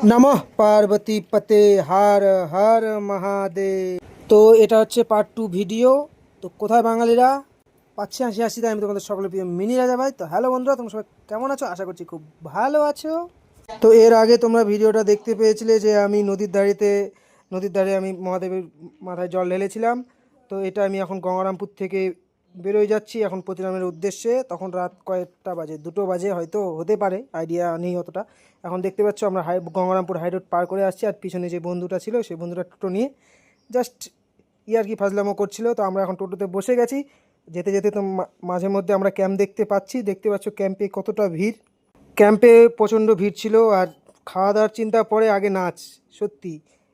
নমঃ পার্বতী পতে, হার হর মহাদেব। তো এটা হচ্ছে পার্ট টু ভিডিও তো কোথায় বাঙালিরা? পাচ্ছি হাসি হাসিতে আমি তোমাদের সকলের প্রিয় মিনি রাজা ভাই। তো হ্যালো বন্ধুরা, তোমরা সবাই কেমন আছো? আশা করছি খুব ভালো আছো। তো এর আগে তোমরা ভিডিওটা দেখতে পেয়েছিলে যে আমি নদীর ধারেতে, নদীর ধারে আমি মহাদেবের মাথায় জল ঢেলেছিলাম। তো এটা আমি এখন গঙ্গারামপুর থেকে বেরোয় যাচ্ছি এখন প্রতিরামের উদ্দেশ্যে। তখন রাত কয়েকটা বাজে, দুটো বাজে হয়তো হতে পারে আইডিয়া নেই অতটা। এখন দেখতে পাচ্ছ আমরা হাই, গঙ্গারামপুর হাই রোড পার করে আসছি, আর পিছনে যে বন্ধুটা ছিল, সেই বন্ধুটা টোটো নিয়ে জাস্ট ইয়ার কি ফাজলামো করছিল। তো আমরা এখন টোটোতে বসে গেছি। যেতে যেতে তো মাঝে মধ্যে আমরা ক্যাম্প দেখতে পাচ্ছি। দেখতে পাচ্ছ ক্যাম্পে কতটা ভিড়। ক্যাম্পে প্রচণ্ড ভিড় ছিল, আর খাওয়া দাওয়ার চিন্তা পরে আগে নাচ। সত্যি,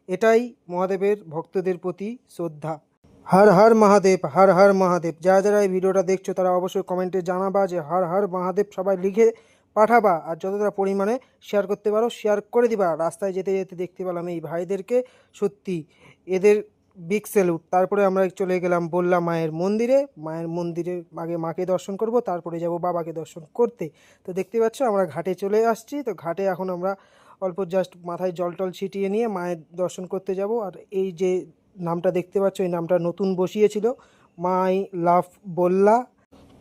এটাই মহাদেবের ভক্তদের প্রতি শ্রদ্ধা। হর হর মহাদেব, হর হর মহাদেব। যারা যারা এই ভিডিওটা দেখছ, তারা অবশ্যই কমেন্টে জানাবা যে হর হর মহাদেব সবাই লিখে পাঠাবা আর যতটা পরিমাণে শেয়ার করতে পারো শেয়ার করে দিবা। রাস্তায় যেতে যেতে দেখতে পেলাম এই ভাইদেরকে। সত্যি, এদের বিগ স্যালুট তারপরে আমরা চলে গেলাম বললাম মায়ের মন্দিরে। মায়ের মন্দিরে আগে মাকে দর্শন করব, তারপরে যাব বাবাকে দর্শন করতে। তো দেখতে পাচ্ছ, আমরা ঘাটে চলে আসছি। তো ঘাটে এখন আমরা অল্প জাস্ট মাথায় জল টল ছিটিয়ে নিয়ে মায়ের দর্শন করতে যাব। আর এই যে নামটা দেখতে পাচ্ছ, এই নামটা নতুন বসিয়েছিল। মাই লাভ বললা।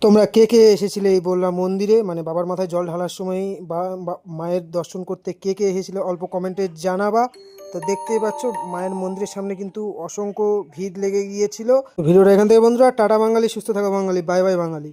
তোমরা কে কে এসেছিলে এই বললা মন্দিরে? মানে বাবার মাথায় জল ঢালার সময় বা, মায়ের দর্শন করতে কে কে এসেছিলে, অল্প কমেন্টে জানাবা। তো দেখতেই পাচ্ছ, মায়ের মন্দিরের সামনে কিন্তু অসংখ্য ভিড় লেগে গিয়েছিল। ভিডিওটা এখান থেকে বন্ধুরা, টাটা বাঙালি, সুস্থ থাকা বাঙালি, বাই বাই বাঙালি।